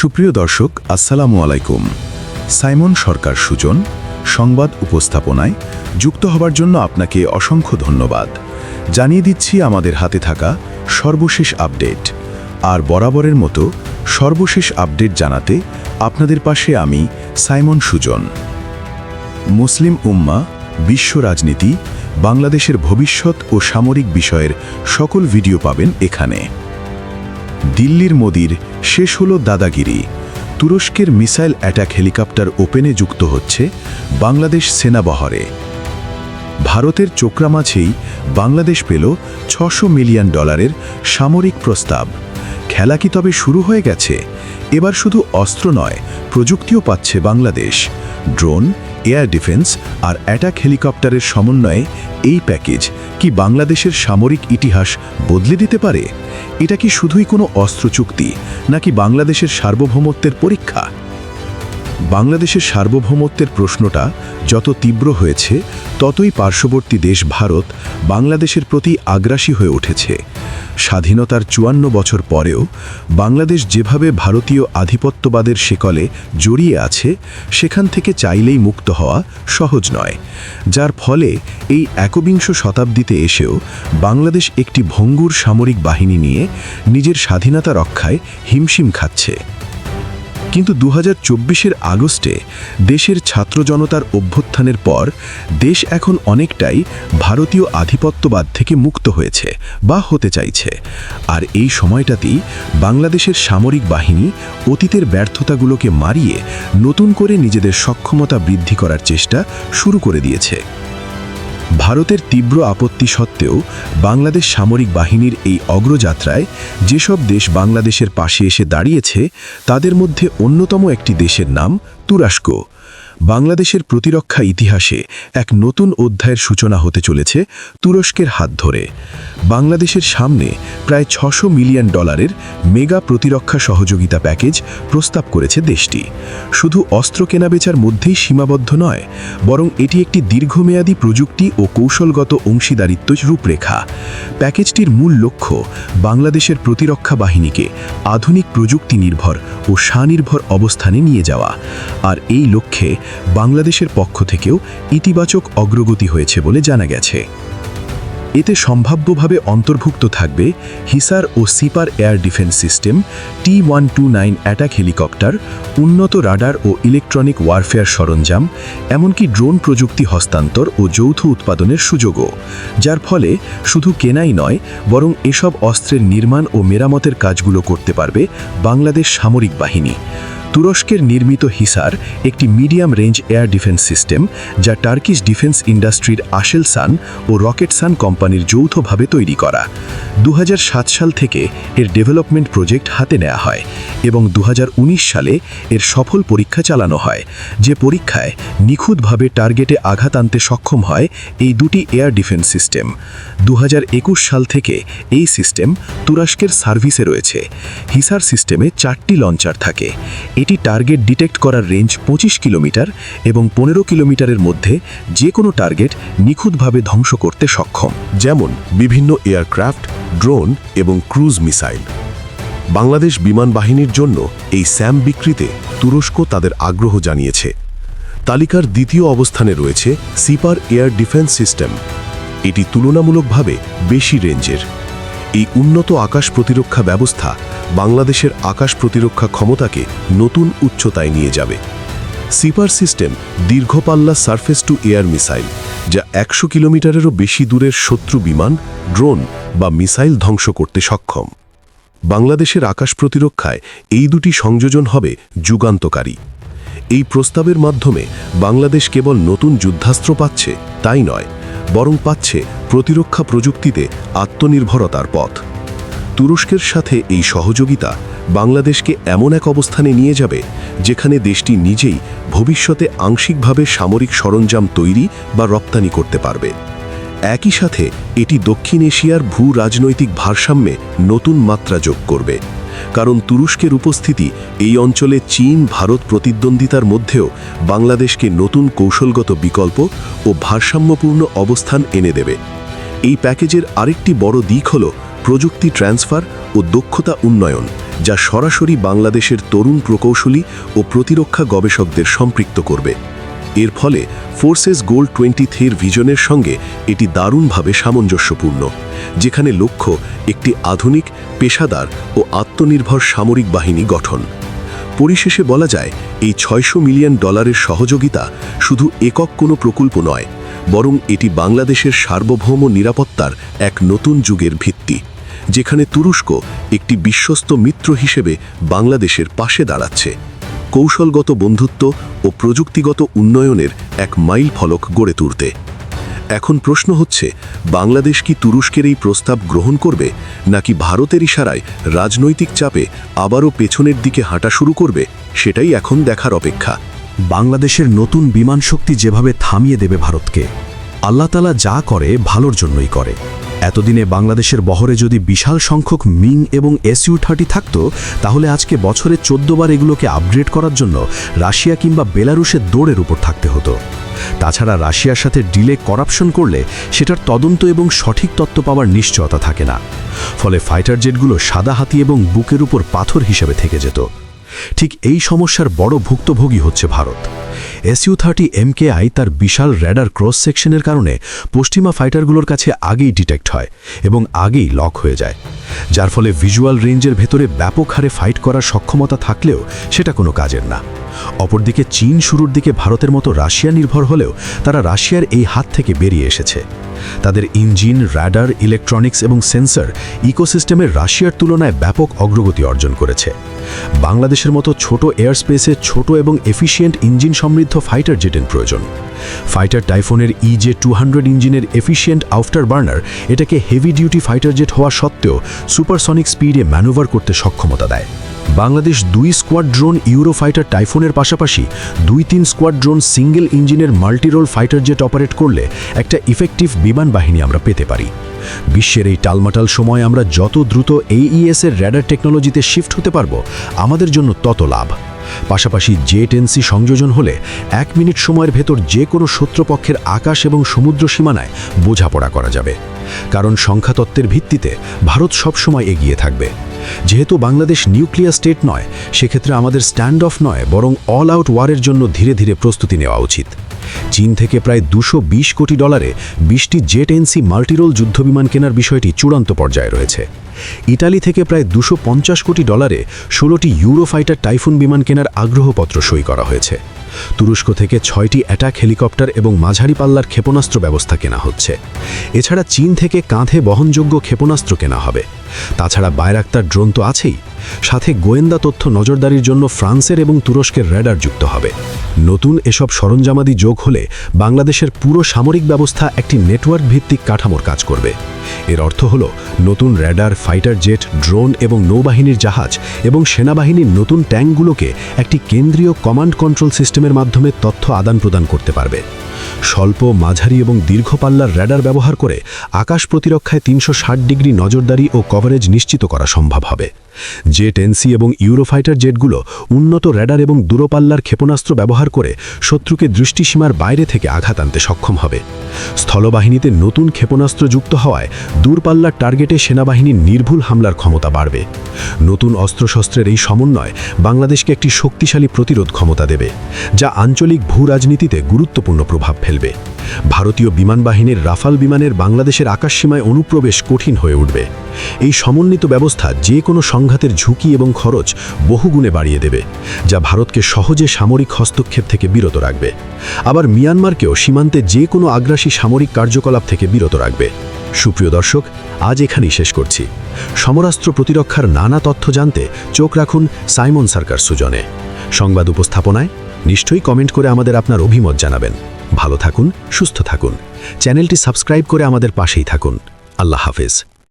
সুপ্রিয় দর্শক, আসসালামু আলাইকুম। সাইমন সরকার সুজন, সংবাদ উপস্থাপনায় যুক্ত হবার জন্য আপনাকে অসংখ্য ধন্যবাদ। জানিয়ে দিচ্ছি আমাদের হাতে থাকা সর্বশেষ আপডেট। আর বরাবরের মতো সর্বশেষ আপডেট জানাতে আপনাদের পাশে আমি সাইমন সুজন। মুসলিম উম্মা, বিশ্ব রাজনীতি, বাংলাদেশের ভবিষ্যৎ ও সামরিক বিষয়ের সকল ভিডিও পাবেন এখানে। দিল্লির মোদির শেষ হল দাদাগিরি। তুরস্কের মিসাইল অ্যাটাক হেলিকপ্টার ওপেনে যুক্ত হচ্ছে বাংলাদেশ সেনাবহরে ভারতের চোকরা মাঝেই বাংলাদেশ পেল ছশো মিলিয়ন ডলারের সামরিক প্রস্তাব। খেলা কি তবে শুরু হয়ে গেছে? এবার শুধু অস্ত্র নয়, প্রযুক্তিও পাচ্ছে বাংলাদেশ। ড্রোন, এয়ার ডিফেন্স আর অ্যাটাক হেলিকপ্টারের সমন্বয়ে এই প্যাকেজ কি বাংলাদেশের সামরিক ইতিহাস বদলে দিতে পারে? এটা কি শুধুই কোনো অস্ত্র চুক্তি, নাকি বাংলাদেশের সার্বভৌমত্বের পরীক্ষা? বাংলাদেশের সার্বভৌমত্বের প্রশ্নটা যত তীব্র হয়েছে, ততই পার্শ্ববর্তী দেশ ভারত বাংলাদেশের প্রতি আগ্রাসী হয়ে উঠেছে। স্বাধীনতার চুয়ান্ন বছর পরেও বাংলাদেশ যেভাবে ভারতীয় আধিপত্যবাদের শেকলে জড়িয়ে আছে, সেখান থেকে চাইলেই মুক্ত হওয়া সহজ নয়। যার ফলে এই একবিংশ শতাব্দীতে এসেও বাংলাদেশ একটি ভঙ্গুর সামরিক বাহিনী নিয়ে নিজের স্বাধীনতা রক্ষায় হিমশিম খাচ্ছে। কিন্তু দু হাজার আগস্টে দেশের ছাত্র জনতার অভ্যুত্থানের পর দেশ এখন অনেকটাই ভারতীয় আধিপত্যবাদ থেকে মুক্ত হয়েছে বা হতে চাইছে। আর এই সময়টাতেই বাংলাদেশের সামরিক বাহিনী অতীতের ব্যর্থতাগুলোকে মারিয়ে নতুন করে নিজেদের সক্ষমতা বৃদ্ধি করার চেষ্টা শুরু করে দিয়েছে। ভারতের তীব্র আপত্তি সত্ত্বেও বাংলাদেশ সামরিক বাহিনীর এই অগ্রযাত্রায় যেসব দেশ বাংলাদেশের পাশে এসে দাঁড়িয়েছে, তাদের মধ্যে অন্যতম একটি দেশের নাম তুরস্ক। বাংলাদেশের প্রতিরক্ষা ইতিহাসে এক নতুন অধ্যায়ের সূচনা হতে চলেছে তুরস্কের হাত ধরে। বাংলাদেশের সামনে প্রায় ছশো মিলিয়ন ডলারের মেগা প্রতিরক্ষা সহযোগিতা প্যাকেজ প্রস্তাব করেছে দেশটি। শুধু অস্ত্র কেনাবেচার মধ্যেই সীমাবদ্ধ নয়, বরং এটি একটি দীর্ঘমেয়াদী প্রযুক্তি ও কৌশলগত অংশীদারিত্ব রূপরেখা। প্যাকেজটির মূল লক্ষ্য বাংলাদেশের প্রতিরক্ষা বাহিনীকে আধুনিক প্রযুক্তি নির্ভর ও স্বনির্ভর অবস্থানে নিয়ে যাওয়া। আর এই লক্ষ্যে বাংলাদেশের পক্ষ থেকেও ইতিবাচক অগ্রগতি হয়েছে বলে জানা গেছে। এতে সম্ভাব্যভাবে অন্তর্ভুক্ত থাকবে হিসার ও Siper air defence system, T one two nine attack helicopter, উন্নত রাডার ও ইলেকট্রনিক ওয়ারফেয়ার সরঞ্জাম, এমনকি ড্রোন প্রযুক্তি হস্তান্তর ও যৌথ উৎপাদনের সুযোগও, যার ফলে শুধু কেনাই নয়, বরং এসব অস্ত্রের নির্মাণ ও মেরামতের কাজগুলো করতে পারবে বাংলাদেশ সামরিক বাহিনী। তুরস্কের নির্মিত হিসার একটি medium range air defence system, যা টার্কিশ ডিফেন্স ইন্ডাস্ট্রির আশেল সান ও রকেট সান কোম্পানির যৌথভাবে তৈরি করা। দু হাজার সাত সাল থেকে এর ডেভেলপমেন্ট প্রজেক্ট হাতে নেওয়া হয় এবং দু হাজার উনিশ সালে এর সফল পরীক্ষা চালানো হয়, যে পরীক্ষায় নিখুঁতভাবে টার্গেটে আঘাত আনতে সক্ষম হয় এই দুটি এয়ার ডিফেন্স সিস্টেম। দু হাজার একুশ সাল থেকে এই সিস্টেম তুরস্কের সার্ভিসে রয়েছে। হিসার সিস্টেমে চারটি লঞ্চার থাকে। এটি টার্গেট ডিটেক্ট করার রেঞ্জ ২৫ কিলোমিটার এবং পনেরো কিলোমিটারের মধ্যে যে কোনো টার্গেট নিখুঁতভাবে ধ্বংস করতে সক্ষম। যেমন বিভিন্ন এয়ারক্রাফট, ড্রোন এবং ক্রুজ মিসাইল। বাংলাদেশ বিমান বাহিনীর জন্য এই স্যাম বিক্রিতে তুরস্ক তাদের আগ্রহ জানিয়েছে। তালিকার দ্বিতীয় অবস্থানে রয়েছে সিপার এয়ার ডিফেন্স সিস্টেম। এটি তুলনামূলকভাবে বেশি রেঞ্জের। এই উন্নত আকাশ প্রতিরক্ষা ব্যবস্থা বাংলাদেশের আকাশ প্রতিরক্ষা ক্ষমতাকে নতুন উচ্চতায় নিয়ে যাবে। সিপার সিস্টেম দীর্ঘপাল্লা সারফেস টু এয়ার মিসাইল, যা একশো কিলোমিটারেরও বেশি দূরের শত্রু বিমান, ড্রোন বা মিসাইল ধ্বংস করতে সক্ষম। বাংলাদেশের আকাশ প্রতিরক্ষায় এই দুটি সংযোজন হবে যুগান্তকারী। এই প্রস্তাবের মাধ্যমে বাংলাদেশ কেবল নতুন যুদ্ধাস্ত্র পাচ্ছে, তাই নয় বরং পাচ্ছে প্রতিরক্ষা প্রযুক্তিতে আত্মনির্ভরতার পথ। তুরস্কের সাথে এই সহযোগিতা বাংলাদেশকে এমন এক অবস্থানে নিয়ে যাবে, যেখানে দেশটি নিজেই ভবিষ্যতে আংশিকভাবে সামরিক সরঞ্জাম তৈরি বা রপ্তানি করতে পারবে। একই সাথে এটি দক্ষিণ এশিয়ার ভূ রাজনৈতিক ভারসাম্যে নতুন মাত্রা যোগ করবে। কারণ তুরস্কের উপস্থিতি এই অঞ্চলে চীন, ভারত প্রতিদ্বন্দ্বিতার মধ্যেও বাংলাদেশকে নতুন কৌশলগত বিকল্প ও ভারসাম্যপূর্ণ অবস্থান এনে দেবে। এই প্যাকেজের আরেকটি বড় দিক হল প্রযুক্তি ট্রান্সফার ও দক্ষতা উন্নয়ন, যা সরাসরি বাংলাদেশের তরুণ প্রকৌশলী ও প্রতিরক্ষা গবেষকদের সম্পৃক্ত করবে। এর ফলে ফোর্সেস গোল্ড টোয়েন্টি থ্রির ভিশনের সঙ্গে এটি দারুণভাবে সামঞ্জস্যপূর্ণ, যেখানে লক্ষ্য একটি আধুনিক, পেশাদার ও আত্মনির্ভর সামরিক বাহিনী গঠন। পরিশেষে বলা যায়, এই ছয়শো মিলিয়ন ডলারের সহযোগিতা শুধু একক কোনো প্রকল্প নয়, বরং এটি বাংলাদেশের সার্বভৌম নিরাপত্তার এক নতুন যুগের ভিত্তি, যেখানে তুরস্ক একটি বিশ্বস্ত মিত্র হিসেবে বাংলাদেশের পাশে দাঁড়াচ্ছে। কৌশলগত বন্ধুত্ব ও প্রযুক্তিগত উন্নয়নের এক মাইল ফলক গড়ে তুলতে। এখন প্রশ্ন হচ্ছে, বাংলাদেশ কি তুরস্কের এই প্রস্তাব গ্রহণ করবে, নাকি ভারতের ইশারায় রাজনৈতিক চাপে আবারও পেছনের দিকে হাঁটা শুরু করবে, সেটাই এখন দেখার অপেক্ষা। বাংলাদেশের নতুন বিমান শক্তি যেভাবে থামিয়ে দেবে ভারতকে আল্লাহতালা যা করে ভালোর জন্যই করে। এতদিনে বাংলাদেশের বহরে যদি বিশাল সংখ্যক মিং এবং এসইউ থার্টি থাকত, তাহলে আজকে বছরে চোদ্দবার এগুলোকে আপগ্রেড করার জন্য রাশিয়া কিংবা বেলারুশের দৌড়ের উপর থাকতে হতো। তাছাড়া রাশিয়ার সাথে ডিলে করাপশন করলে সেটার তদন্ত এবং সঠিক তত্ত্ব পাওয়ার নিশ্চয়তা থাকে না। ফলে ফাইটার জেটগুলো সাদা হাতি এবং বুকের উপর পাথর হিসেবে থেকে যেত। ঠিক এই সমস্যার বড় ভুক্তভোগী হচ্ছে ভারত। এসইউ থার্টি এমকেআই তার বিশাল র্যাডার ক্রস সেকশনের কারণে পশ্চিমা ফাইটারগুলোর কাছে আগেই ডিটেক্ট হয় এবং আগেই লক হয়ে যায়। যার ফলে ভিজুয়াল রেঞ্জের ভেতরে ব্যাপক হারে ফাইট করার সক্ষমতা থাকলেও সেটা কোনো কাজের না। অপরদিকে চীন শুরুর দিকে ভারতের মতো রাশিয়া নির্ভর হলেও তারা রাশিয়ার এই হাত থেকে বেরিয়ে এসেছে। তাদের ইঞ্জিন র্যাডার ইলেকট্রনিক্স এবং সেন্সর ইকোসিস্টেমের রাশিয়ার তুলনায় ব্যাপক অগ্রগতি অর্জন করেছে। বাংলাদেশের মতো ছোট এয়ারস্পেসে ছোট এবং এফিশিয়েন্ট ইঞ্জিন সমৃদ্ধ ফাইটার জেটের প্রয়োজন। ফাইটার টাইফোনের ইজে টু হান্ড্রেড ইঞ্জিনের এফিশিয়েন্ট আফটার বার্নার এটাকে হেভি ডিউটি ফাইটার জেট হওয়া সত্ত্বেও সুপারসনিক স্পিডে ম্যানুভার করতে সক্ষমতা দেয়। বাংলাদেশ দুই স্কোয়াড ড্রোন ইউরো ফাইটার টাইফোনের পাশাপাশি দুই তিন স্কোয়াড ড্রোন সিঙ্গেল ইঞ্জিনের মাল্টিরোল ফাইটার জেট অপারেট করলে একটা ইফেক্টিভ বিমান বাহিনী আমরা পেতে পারি। বিশ্বের এই টালমাটাল সময় আমরা যত দ্রুত এইইএস এর র্যাডার টেকনোলজিতে শিফট হতে পারব, আমাদের জন্য তত লাভ। পাশাপাশি জেট এনসি সংযোজন হলে এক মিনিট সময়ের ভেতর যে কোনো শত্রুপক্ষের আকাশ এবং সমুদ্র সীমানায় বোঝাপড়া করা যাবে। কারণ সংখ্যাতত্ত্বের ভিত্তিতে ভারত সবসময় এগিয়ে থাকবে। যেহেতু বাংলাদেশ নিউক্লিয়ার স্টেট নয়, সেক্ষেত্রে আমাদের স্ট্যান্ড অফ নয়, বরং অল আউট ওয়ারের জন্য ধীরে ধীরে প্রস্তুতি নেওয়া উচিত। চীন থেকে প্রায় দুশো কোটি ডলারে বিশটি জেট এনসি মাল্টিরোল যুদ্ধবিমান কেনার বিষয়টি চূড়ান্ত পর্যায়ে রয়েছে। ইতালি থেকে প্রায় দুশো কোটি ডলারে ষোলোটি ইউরোফাইটার টাইফুন বিমান কেনার আগ্রহপত্র সই করা হয়েছে। তুরস্ক থেকে ছয়টি অ্যাটাক হেলিকপ্টার এবং মাঝারি পাল্লার ক্ষেপণাস্ত্র ব্যবস্থা কেনা হচ্ছে। এছাড়া চীন থেকে কাঁধে বহনযোগ্য ক্ষেপণাস্ত্র কেনা হবে। তাছাড়া বায়রাক্তার ড্রোন তো আছেই। সাথে গোয়েন্দা তথ্য নজরদারির জন্য ফ্রান্সের এবং তুরস্কের র্যাডার যুক্ত হবে। নতুন এসব সরঞ্জামাদি যোগ হলে বাংলাদেশের পুরো সামরিক ব্যবস্থা একটি নেটওয়ার্ক ভিত্তিক কাঠামোর কাজ করবে। এর অর্থ হল নতুন র্যাডার, ফাইটার জেট, ড্রোন এবং নৌবাহিনীর জাহাজ এবং সেনাবাহিনীর নতুন ট্যাঙ্কগুলোকে একটি কেন্দ্রীয় কমান্ড কন্ট্রোল সিস্টেমের মাধ্যমে তথ্য আদান প্রদান করতে পারবে। স্বল্প, মাঝারি এবং দীর্ঘ পাল্লার র্যাডার ব্যবহার করে আকাশ প্রতিরক্ষায় তিনশো ষাট ডিগ্রি নজরদারি ও কভারেজ নিশ্চিত করা সম্ভব হবে। জেট এনসি এবং ইউরোফাইটার জেটগুলো উন্নত র্যাডার এবং দূরপাল্লার ক্ষেপণাস্ত্র ব্যবহার করে শত্রুকে দৃষ্টিসীমার বাইরে থেকে আঘাত আনতে সক্ষম হবে। স্থলবাহিনীতে নতুন ক্ষেপণাস্ত্র যুক্ত হওয়ায় দূরপাল্লার টার্গেটে সেনাবাহিনীর নির্ভুল হামলার ক্ষমতা বাড়বে। নতুন অস্ত্রশস্ত্রের এই সমন্বয় বাংলাদেশকে একটি শক্তিশালী প্রতিরোধ ক্ষমতা দেবে, যা আঞ্চলিক ভূ রাজনীতিতে গুরুত্বপূর্ণ প্রভাব ফেলবে। ভারতীয় বিমান বাহিনীর রাফাল বিমানের বাংলাদেশের আকাশসীমায় অনুপ্রবেশ কঠিন হয়ে উঠবে। এই সমন্বিত ব্যবস্থা যে কোনো সংঘাতের ঝুঁকি এবং খরচ বহুগুণে বাড়িয়ে দেবে, যা ভারতকে সহজে সামরিক হস্তক্ষেপ থেকে বিরত রাখবে। আবার মিয়ানমারকেও সীমান্তে যে কোনো আগ্রাসী সামরিক কার্যকলাপ থেকে বিরত রাখবে। সুপ্রিয় দর্শক, আজ এখানেই শেষ করছি। সমরাস্ত্র প্রতিরক্ষার নানা তথ্য জানতে চোখ রাখুন সাইমন সার্কার সুজনে। সংবাদ উপস্থাপনায় নিশ্চয়ই কমেন্ট করে আমাদের আপনার অভিমত জানাবেন। ভালো থাকুন সুস্থ থাকুন। চ্যানেলটি সাবস্ক্রাইব করে আমাদের পাশেই থাকুন। আল্লাহ হাফেজ।